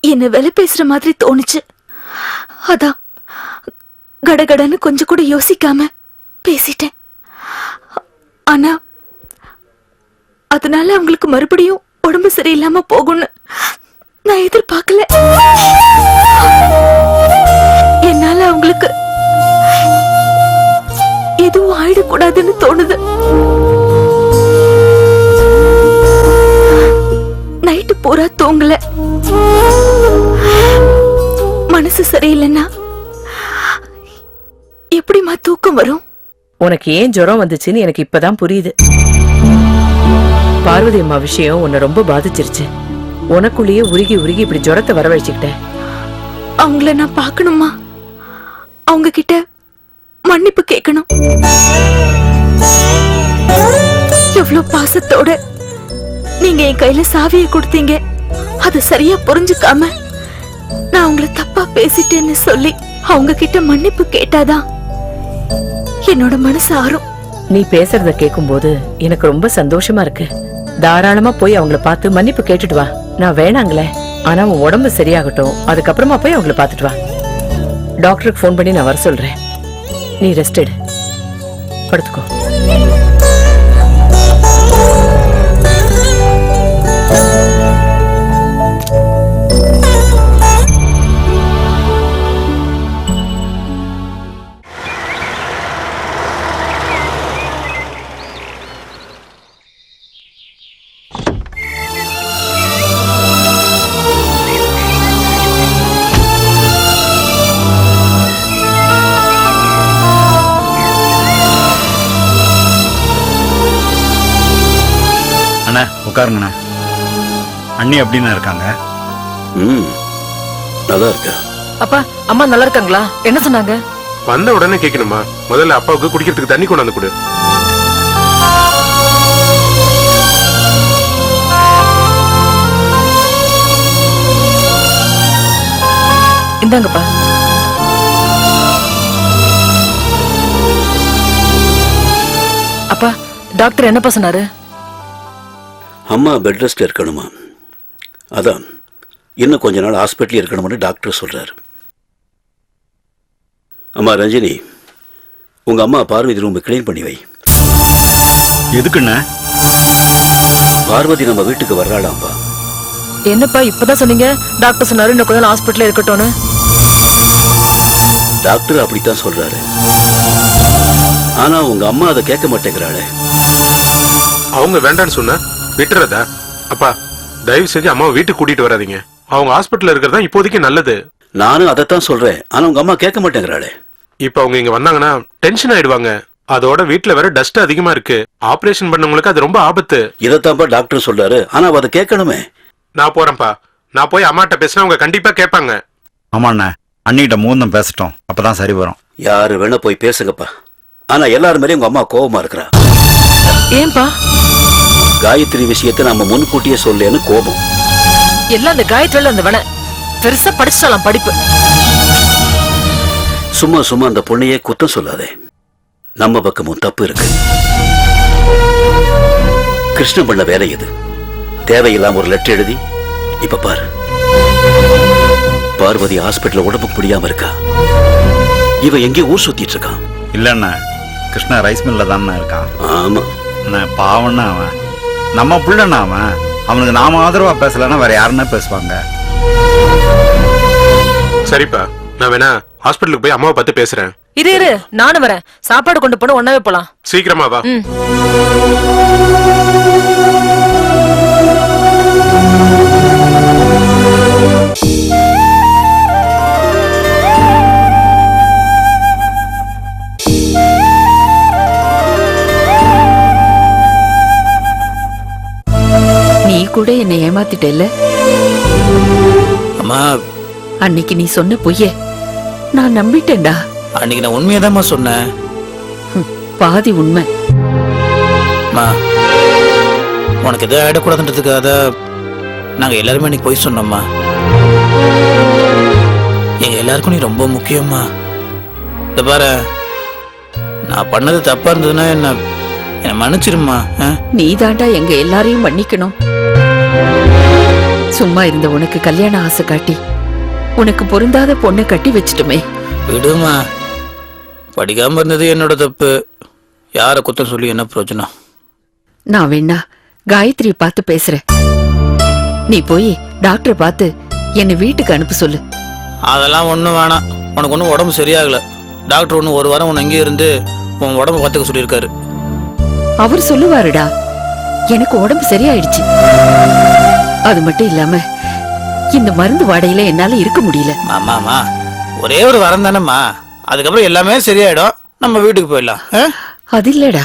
என்ன விலை பேசுற மாதிரி தோணுச்சு. அதான் கடகடன்னு கொஞ்சம் கூட யோசிக்காம பேசிட்டேன். ஆனா அதனால அவங்களுக்கு மறுபடியும் உடம்பு சரியில்லாம போகும்னு நான் எதிர்பார்க்கல. என்னால அவங்களுக்கு எதுவும் ஆயிடக்கூடாதுன்னு தோணுது. நைட்டு பூரா தூங்கல. மனசு சரியில்லைன்னா எப்படிம்மா தூக்கம் வரும்? உனக்கு ஏன் ஜுரம் வந்துச்சுன்னு எனக்கு இப்பதான் புரியுது. பார்வதி அம்மா விஷயம் உன்னை ரொம்ப பாதிச்சிருச்சு. உனக்குள்ளேயே உருகி உருகி இப்படி ஜுரத்தை வரவழைச்சுக்கிட்ட அவங்கள நான் பார்க்கணுமா? அவங்க கிட்ட மன்னிப்பு கேட்கணும். எவ்வளவு பாசத்தோட நீங்க என் கையில சாவியை கொடுத்தீங்க. அத சரியா புரிஞ்சுக்காம நான் உங்களை தப்பா பேசிட்டேன்னு சொல்லி அவங்க கிட்ட மன்னிப்பு கேட்டாதான் என்னோட மனசு ஆறும். நீ பேசுறத கேட்கும்போது எனக்கு ரொம்ப சந்தோஷமா இருக்கு. தாராளமா போய் அவங்கள பார்த்து மன்னிப்பு கேட்டுட்டு வா. நான் வேணாங்களே. ஆனா உன் உடம்பு சரியாகட்டும். அதுக்கப்புறமா போய் அவங்கள பார்த்துட்டு வா. டாக்டருக்கு ஃபோன் பண்ணி நான் வர சொல்றேன். நீ ரெஸ்ட் எடு. படுத்துக்கோ. உட்காருங்கண்ணா. அண்ணி அப்படின்னு இருக்காங்க. ம் நல்லா இருக்கா? அப்பா அம்மா நல்லா இருக்காங்களா? என்ன சொன்னாங்க? வந்த உடனே கேட்கணுமா முதல்ல அப்பாவுக்கு குடிக்கிறதுக்கு தண்ணி கொண்டாந்து கொடு. இந்தாங்கப்பா. அப்பா டாக்டர் என்னப்பா சொன்னாரு? அம்மா பெட் ரெஸ்ட் இருக்கணுமா? அதான். இன்னும் கொஞ்ச நாள் ஹாஸ்பிட்டல் இருக்கணும்னு டாக்டர் சொல்றாரு. அம்மா ரஞ்சினி உங்க அம்மா பார்வதி ரூம் க்ளீன் பண்ணி வை. எதுக்குண்ணா? பார்வதி நம்ம வீட்டுக்கு வர்றாளாம்பா என்னப்பா இப்பதான் சொன்னீங்க? டாக்டர் சொன்னாரு இன்னும் கொஞ்ச நாள் ஹாஸ்பிட்டல் இருக்கட்டும்னு. டாக்டர் அப்படித்தான் சொல்றாரு. ஆனா உங்க அம்மா அதை கேட்க மாட்டேங்கிறாளே. அவங்க வேண்டான்னு சொன்னா? விட்டுறதா? அப்பா தயவு செஞ்சு அம்மாவை வீட்டுக்கு கூட்டிட்டு வராதீங்க. அவங்க ஹாஸ்பிட்டல்ல இருக்கிறதா இப்போதைக்கு நல்லது. நானும் அதைத்தான் சொல்றேன். ஆனா உங்க அம்மா கேட்க மாட்டேங்கிறாளே. இப்ப அவங்க இங்க வந்தாங்கன்னா டென்ஷன் ஆயிடுவாங்க. அதோட வீட்ல வேற டஸ்ட் அதிகமா இருக்கு. ஆபரேஷன் பண்ணவங்களுக்கு அது ரொம்ப ஆபத்து. இதைத்தான்ப்பா டாக்டர் சொல்றாரு. ஆனா அவ அதை கேட்கணுமே. நான் போறேன்ப்பா. நான் போய் அம்மாட்ட பேசினா அவங்க கண்டிப்பா கேட்பாங்க. ஆமாண்ணா அண்ணிகிட்ட மூந்தம் பேசட்டும். அப்பதான் சரி வரும். யாரு வேணா போய் பேசுங்கப்பா. ஆனா எல்லாரும் மேலயும் உங்க அம்மா கோபமா இருக்கிறா. ஏன்பா? காயத்ரி விஷயத்தை நம்ம முன்கூட்டியே சொல்லேன்னு கோபம். எல்லாம் அந்த காயத்ரில அந்த வேண பெருசா படிச்சிடலாம் படிப்பு. சும்மா சும்மா அந்த பொண்ணையே குத்தம் சொல்லாதே. நம்ம பக்கமும் தப்பு இருக்கு. கிருஷ்ணன் பண்ண வேலை இது தேவையில்லாம ஒரு லெட்டர் எழுதி இப்ப பாரு. பார்வதி ஹாஸ்பிட்டல்ல உடம்புக்கு முடியாம இருக்கா? இவ எங்கே ஊர் சுத்திட்டு இருக்கான். இல்லண்ணா கிருஷ்ணா ரைஸ் மில்ல தானே இருக்கான். ஆமா. அண்ணா பாவண்ணா அவன். நம்ம புள்ளண்ணா அவன் அவனுக்கு நாம ஆதரவா பேசலன்னா வேற யாருன்னா பேசுவாங்க? சரிப்பா நான் வேணா ஹாஸ்பிட்டலுக்கு போய் அம்மாவை பார்த்து பேசுறேன். இரு இரு நானும் வரேன். சாப்பாடு கொண்டு போன ஒன்னாவே போலாம். சீக்கிரமா வா. ம். கூட என்னை ஏமாத்திட்டேல்ல? அம்மா. அன்னைக்கு நீ சொன்ன பொய்ய நான் நம்பிட்டேன்டா. அன்னைக்கு நான் உண்மையதாம்மா சொன்னேன். பாதி உண்மை. அம்மா உனக்கு எதாவது ஆயிடக்கூடாதுன்றதுக்காக நாங்க எல்லாருமே அன்னைக்கு போய் சொன்னோம்மா. எங்க எல்லாருக்கும் நீ ரொம்ப முக்கியம்மா. இந்த பாரு நான் பண்ணது தப்பா இருந்ததுன்னா என்ன என்னை மன்னிச்சிருமா? நீ தாண்டா எங்க எல்லாரையும் மன்னிக்கணும். சும்மா இருந்த உனக்கு கல்யாண ஆசை காட்டி உனக்கு பொருந்தாத பொண்ணை கட்டி வச்சிட்டுமே. விடுமா. படிக்காம இருந்தது என்னோட தப்பு. யாரை குத்தம் சொல்லி என்ன பிரயோஜனம்? நான் வேணா காயத்ரி பார்த்து பேசுறேன். நீ போய் டாக்டரை பார்த்து என்னை வீட்டுக்கு அனுப்ப சொல்லு. அதெல்லாம் ஒன்றும் வேணாம். உனக்கு ஒன்றும் உடம்பு சரியாகல. டாக்டர் ஒன்று ஒரு வாரம் உன்னை அங்கேயே இருந்து உன் உடம்பு பார்த்துக்க சொல்லியிருக்காரு. அவர் சொல்லுவாருடா எனக்கு உடம்பு சரியாயிடுச்சு. அது மட்டும் இல்லாம இந்த மருந்து வாடையில என்னால இருக்க முடியல. ஆமாம்மா ஒரே ஒரு வாரம் தானேம்மா. அதுக்கப்புறம் எல்லாமே சரியாயிடும். நம்ம வீட்டுக்கு போயிடலாம்? அது இல்லடா.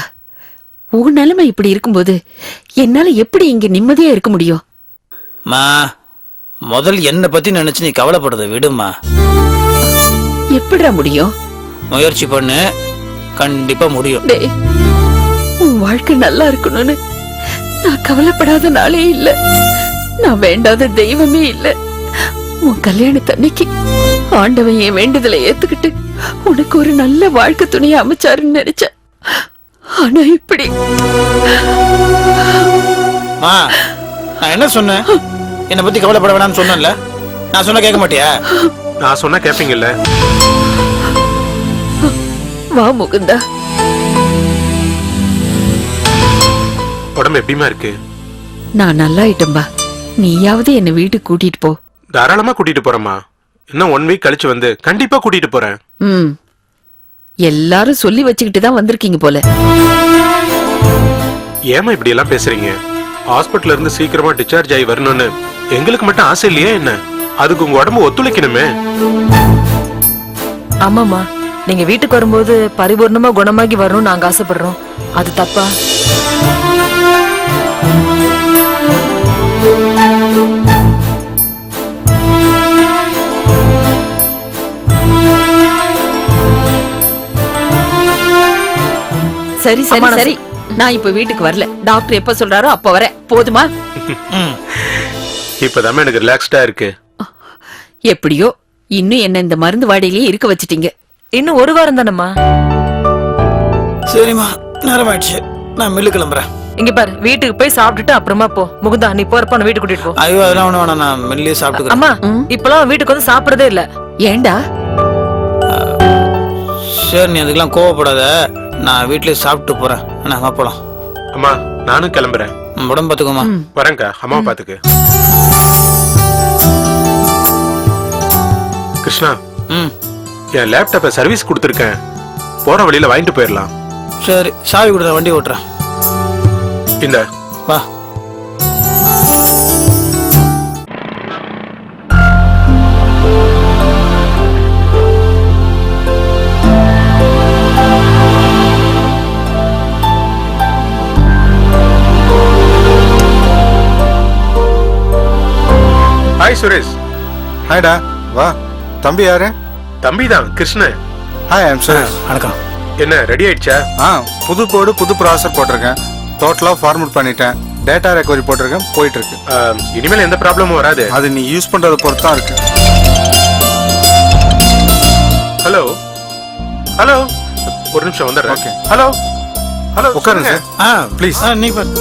உன் நிலைமை இப்படி இருக்கும்போது என்னால எப்படி இங்க நிம்மதியா இருக்க முடியும்? மா முதல் என்னை பத்தி நினைச்சு நீ கவலைப்படுறத விடுமா. எப்படிடா முடியும்? முயற்சி பண்ணு. கண்டிப்பா முடியும். டேய் உன் வாழ்க்கை நல்லா இருக்கணும்னு நான் கவலைப்படாத நாளே இல்ல. நான் வேண்டாத தெய்வமே இல்ல. உன் கல்யாணத்தன்னைக்கு ஆண்டவன் என் வேண்டுதலை ஏத்துக்கிட்டு உனக்கு ஒரு நல்ல வாழ்க்கை துணையை அமைச்சாருன்னு நினைச்சேன். ஆனா இப்படி மா நான் என்ன சொன்னேன்? என்னை பத்தி கவலைப்பட வேணாம்னு சொன்னேன்ல. நான் சொன்னா கேட்க மாட்டியா? நான் சொன்னா கேப்பீங்கல்ல. வா முகுந்தா. உடம்பு எப்படிமா இருக்கு? நான் நல்லா ஆயிட்டம்பா நீயாவது என்னை வீட்டுக்கு கூட்டிட்டு போ. தாராளமா கூட்டிட்டு போறேம்மா. இன்னும் ஒன் வீக் கழிச்சு வந்து கண்டிப்பா கூட்டிட்டு போறேன். ம். எல்லாரும் சொல்லி வச்சுக்கிட்டு தான் வந்திருக்கீங்க போல. ஏமா இப்படி எல்லாம் பேசுறீங்க ஹாஸ்பிட்டல்ல இருந்து சீக்கிரமா டிஸ்சார்ஜ் ஆகி வரணும்னு எங்களுக்கு மட்டும் ஆசை இல்லையா என்ன? அதுக்கு உங்க உடம்பு ஒத்துழைக்கணுமே. ஆமாம்மா. நீங்க வீட்டுக்கு வரும்போது பரிபூர்ணமா குணமாகி வரணும்னு நாங்க ஆசைப்படுறோம். அது தப்பா? சரி சரி சரி. நான் இப்ப வீட்டுக்கு வரல. டாக்டர் எப்ப சொல்றாரோ அப்ப வரேன். போதுமா? ம். இப்பதாம்மா எனக்கு ரிலாக்ஸ்டா இருக்கு. எப்படியோ இன்னும் என்ன இந்த மருந்து வாடையிலேயே இருக்க வச்சிட்டீங்க. இன்னும் ஒரு வாரம் தானம்மா? சரிம்மா நேரம் ஆயிடுச்சு நான் மில்லு கிளம்புறேன். இங்க பாரு வீட்டுக்கு போய் சாப்பிட்டுட்டு அப்புறமா போ. முகுந்தா நீ போறப்ப வீட்டுக்கு கூட்டிட்டு போ. ஐயோ அதெல்லாம் ஒண்ணு வேணாம். நான் மில்லே சாப்பிட்டுக்கிறேன். அம்மா. இப்பெல்லாம் வீட்டுக்கு வந்து சாப்பிடுறதே இல்ல. ஏண்டா? சரி நீ அதுக்கெல்லாம் கோவப்படாத. நான் வீட்லயே சாப்பிட்டு போறேன். என்ன போலாம். அம்மா நானும் கிளம்புறேன். உடம்பு பார்த்துக்கோமா வரேன்க்கா அம்மா பாத்துக்கு கிருஷ்ணா ம் என் லேப்டாப்பை சர்வீஸ் கொடுத்துருக்கேன். போற வழியில வாங்கிட்டு போயிடலாம். சரி சாவி கொடுத்த வண்டி ஓட்டுறேன். இந்த. வா. ஹாய் சுரேஷ் ஹாய்டா வா. தம்பி யாரு? தம்பி தான் கிருஷ்ணன் ஹாய் ஐம் சுரேஷ் வணக்கம். என்ன ரெடி ஆயிடுச்சா? ஆ புது கோடு புது ப்ராசர் போட்டிருக்கேன். டோட்டலாக ஃபார்மட் பண்ணிட்டேன். டேட்டா ரெக்கவரி போட்டிருக்கேன். போயிட்டு இருக்கு இனிமேல் எந்த ப்ராப்ளமும் வராது. அது நீ யூஸ் பண்றதை பொறுத்து தான் இருக்கு. ஹலோ ஹலோ ஒரு நிமிஷம் வந்துடுறேன். Okay. ஹலோ ஹலோ உட்காருங்க. சார் ஆ Please. ஆ நீ பாரு.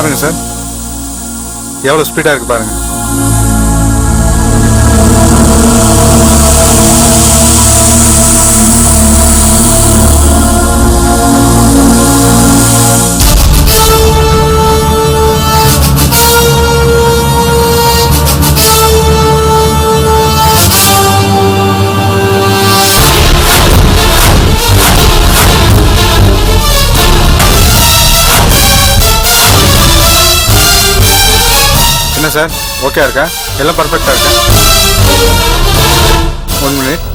பாருங்க சார். எவ்வளோ ஸ்பீடாக இருக்கு பாருங்க. என்ன சார் ஓகே இருக்கா? எல்லாம் பர்ஃபெக்டாக இருக்கா? ஒன் மினிட்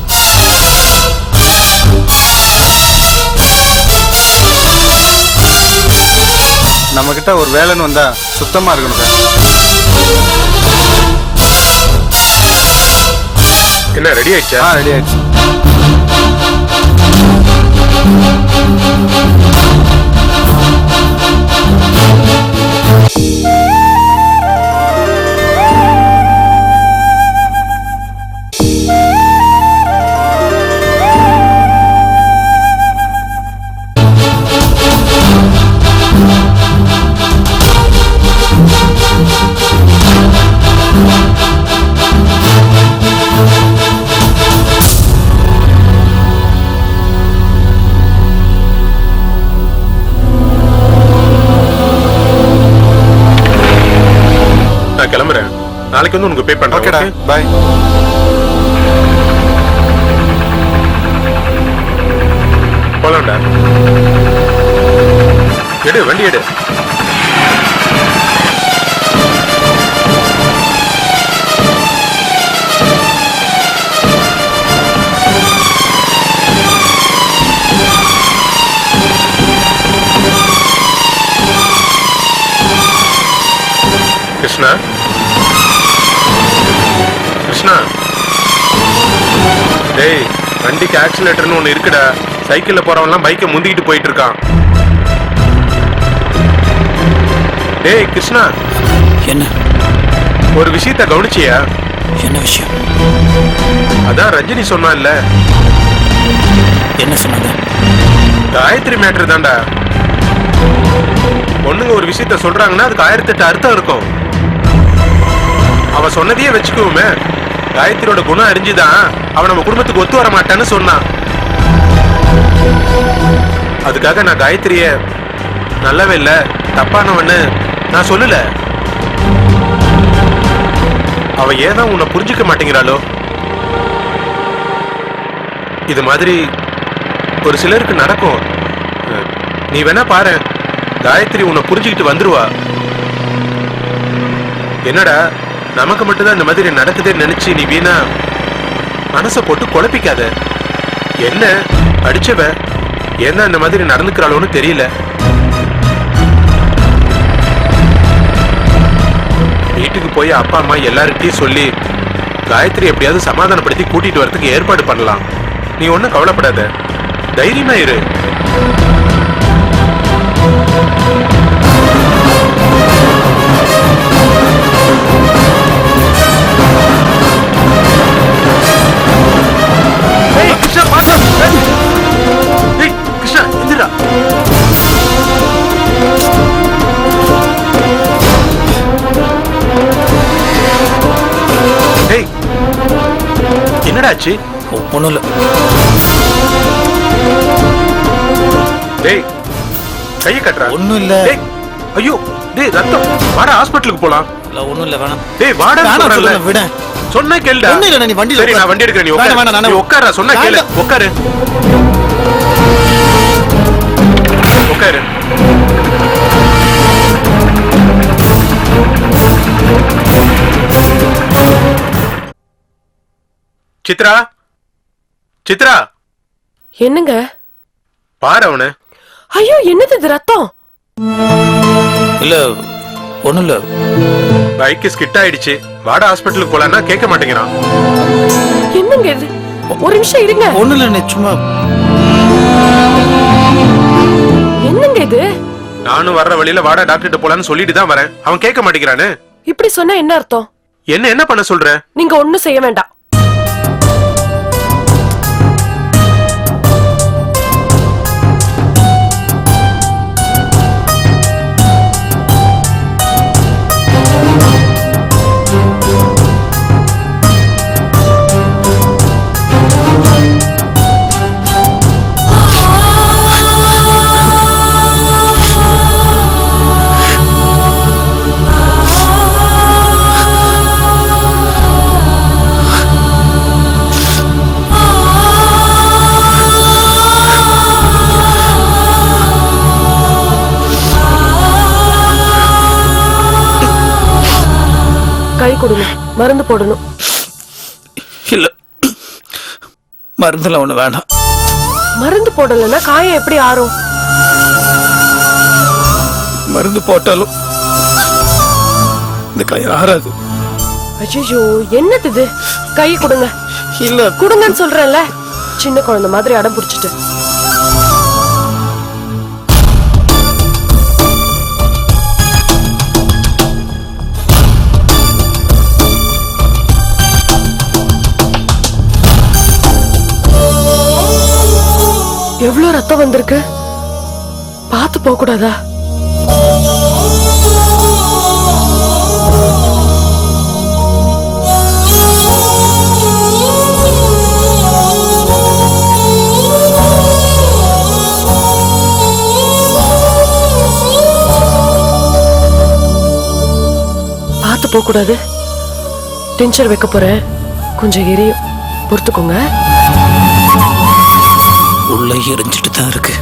நம்ம கிட்ட ஒரு வேலைன்னு வந்தா சுத்தமா இருக்கணுங்க என்ன ரெடி ஆயிடுச்சா? ரெடி ஆயிடுச்சு. கிளம்புறேன். நாளைக்கு வந்து உனக்கு பே பண்றேன்? பாய் போலாம்டா. எடு வண்டி எடு. கிருஷ்ணா? கிருஷ்ணா டேய் வண்டிக்கு ஆக்சிலேட்டர்னு ஒன்று இருக்குடா. சைக்கிள்ல போறவன்லாம் பைக்கை முந்திக்கிட்டு போயிட்டு இருக்கான். டேய் கிருஷ்ணா. என்ன? ஒரு விஷயத்த கவனிச்சியா? என்ன விஷயம்? அதான் ரஜினி சொன்னான்ல. என்ன சொன்னாங்க? காயத்ரி மேட்ரு தான்டா. பொண்ணுங்க ஒரு விஷயத்த சொல்றாங்கன்னா அதுக்கு ஆயிரத்தெட்டு அர்த்தம் இருக்கும். அவன் சொன்னதையே வச்சுக்குவோமே. காயத்ரியோட குணம் அறிஞ்சுதான் அவன் நம்ம குடும்பத்துக்கு ஒத்து வர மாட்டான்னு சொன்னான். அதுக்காக நான் காயத்ரிய நல்லவே இல்லை தப்பானவன்னு நான் சொல்லல. அவ ஏதான் உன்னை புரிஞ்சுக்க மாட்டேங்கிறாளோ? இது மாதிரி ஒரு சிலருக்கு நடக்கும். நீ வேணா பாரு காயத்ரி உன்னை புரிஞ்சுக்கிட்டு வந்துருவா. என்னடா நமக்கு மட்டும்தான் இந்த மாதிரி நடக்குதுன்னு நினைச்சு நீ வீணா மனசை போட்டு குழப்பிக்காத. என்ன அடிச்சவ? என்ன இந்த மாதிரி நடந்துக்கிறாளோன்னு தெரியல. வீட்டுக்கு போய் அப்பா அம்மா எல்லார்கிட்டையும் சொல்லி காயத்ரி எப்படியாவது சமாதானப்படுத்தி கூட்டிட்டு வரதுக்கு ஏற்பாடு பண்ணலாம். நீ ஒன்றும் கவலைப்படாத. தைரியமா இரு. என்னடா ஆச்சு ஒன்றும் இல்லை டேய் கையை கட்டுறா. ஒன்றும் இல்லை டேய் ஐயோ டேய் ரத்தம். வாடா ஹாஸ்பிட்டலுக்கு போலாம். இல்லை ஒன்றும் இல்லை வேணாம். டேய் வாடா வேணாம். சொல்லுங்க, விட. சொன்னா கேளுடா. ஒண்ணும் இல்ல, நீ வண்டியில சரி நான். வண்டி எடுக்கிறேன் நீ உட்காரு. வேணாம், நானே- நீ உட்காரா சொன்னா கேளு. உட்காரு. உட்காரு. சித்ரா? சித்ரா? என்னங்க? பாரு அவனை. ஐயோ என்னது இது ரத்தம்? இல்லை ஒன்றும் இல்லை. பைக்கு ஸ்கிட் ஆயிடுச்சு. வாடா ஹாஸ்பிட்டலுக்கு போலான்னா கேட்க மாட்டேங்கிறான். என்னங்க இது? ஒரு நிமிஷம் இருங்க. ஒன்றும் இல்லை சும்மா. என்னங்க இது? நானும் வர்ற வழியில வாடா டாக்டர்கிட்ட போலான்னு சொல்லிட்டு தான் வரேன். அவன் கேட்க மாட்டேங்கிறானே. இப்படி சொன்னா என்ன அர்த்தம்? என்ன என்ன பண்ண சொல்ற? நீங்க ஒண்ணும் செய்ய வேண்டாம். கை கொடுங்க. மருந்து போடணும். இல்லை. மருந்தெல்லாம் ஒன்று வேணாம். மருந்து போடலைன்னா காயம் எப்படி ஆறும்? மருந்து போட்டாலும் இந்த கை ஆறாது. ஐயோ என்னது இது? கை கொடுங்க. இல்ல. கொடுங்கன்னு சொல்றேன்ல. சின்ன குழந்தை மாதிரி அடம் பிடிச்சிட்டு. எவ்வளவு ரத்தம் வந்திருக்கு? பார்த்து போக கூடாதா? பார்த்து போக கூடாது. டென்ஷன் வைக்க போறேன். கொஞ்சம் எரியும். பொறுத்துக்கோங்க. உள்ள எரிஞ்சிட்டு தான் இருக்கு.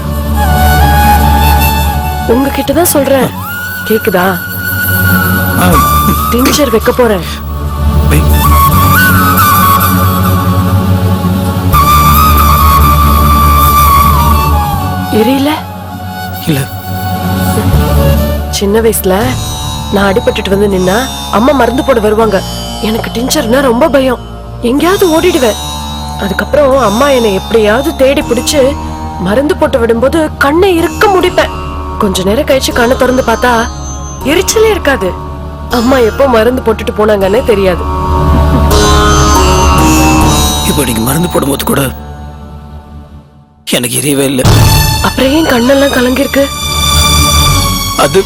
உங்ககிட்ட தான் சொல்றேன். கேக்குதா? டிஞ்சர் வைக்க போறேன். எரியல? இல்ல. சின்ன வயசுல நான் அடிபட்டுட்டு வந்து நின்னா அம்மா மருந்து போட வருவாங்க. எனக்கு டிஞ்சர்னா ரொம்ப பயம். எங்கேயாவது ஓடிடுவேன். அதுக்கப்புறம் அம்மா என்னை எப்படியாவது தேடி பிடிச்சு மருந்து போட்டு விடும்போது கண்ணை இருக்க முடிப்பேன். கொஞ்ச நேரம் கழிச்சு கண்ணை திறந்து பார்த்தா எரிச்சலே இருக்காது. அம்மா எப்போ மருந்து போட்டுட்டு போனாங்கன்னே தெரியாது. இப்போ நீங்க மருந்து போடும்போது கூட எனக்கு எரியவே இல்லை. அப்புறம் ஏன் கண்ணெல்லாம் கலங்கிருக்கு அது